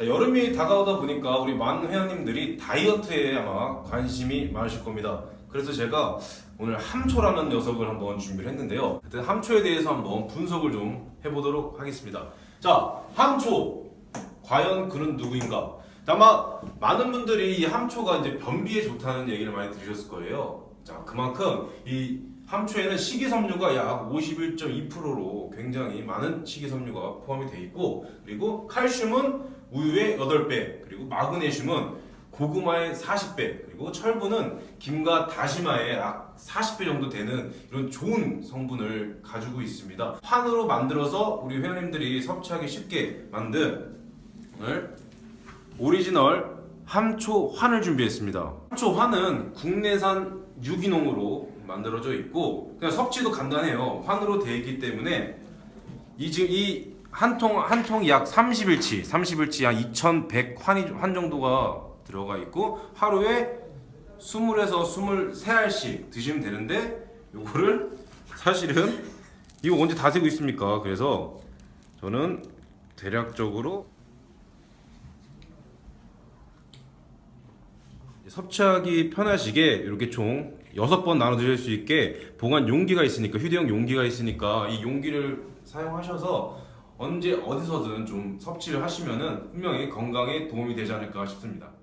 자, 여름이 다가오다 보니까 우리 많은 회원님들이 다이어트에 아마 관심이 많으실 겁니다. 그래서 제가 오늘 함초라는 녀석을 한번 준비를 했는데요. 일단 함초에 대해서 한번 분석을 좀 해보도록 하겠습니다. 자, 함초. 과연 그는 누구인가? 아마 많은 분들이 이 함초가 이제 변비에 좋다는 얘기를 많이 들으셨을 거예요. 자, 그만큼 이 함초에는 식이섬유가 약 51.2%로 굉장히 많은 식이섬유가 포함이 되어 있고 그리고 칼슘은 우유의 8배 그리고 마그네슘은 고구마의 40배 그리고 철분은 김과 다시마의 약 40배 정도 되는 이런 좋은 성분을 가지고 있습니다. 환으로 만들어서 우리 회원님들이 섭취하기 쉽게 만든 오늘 오리지널 함초 환을 준비했습니다. 함초 환은 국내산 유기농으로 만들어져 있고 그냥 섭취도 간단해요. 환으로 되어 있기 때문에 이 지금 이 한 통 한 통이 약 30일치, 30일치 한 2,100 환이 환 정도가 들어가 있고 하루에 20에서 23알씩 드시면 되는데 요거를 사실은 이거 언제 다 세고 있습니까? 그래서 저는 대략적으로 섭취하기 편하시게 이렇게 총 6번 나눠 드실 수 있게 보관 용기가 있으니까 휴대용 용기가 있으니까 이 용기를 사용하셔서 언제 어디서든 좀 섭취를 하시면은 분명히 건강에 도움이 되지 않을까 싶습니다.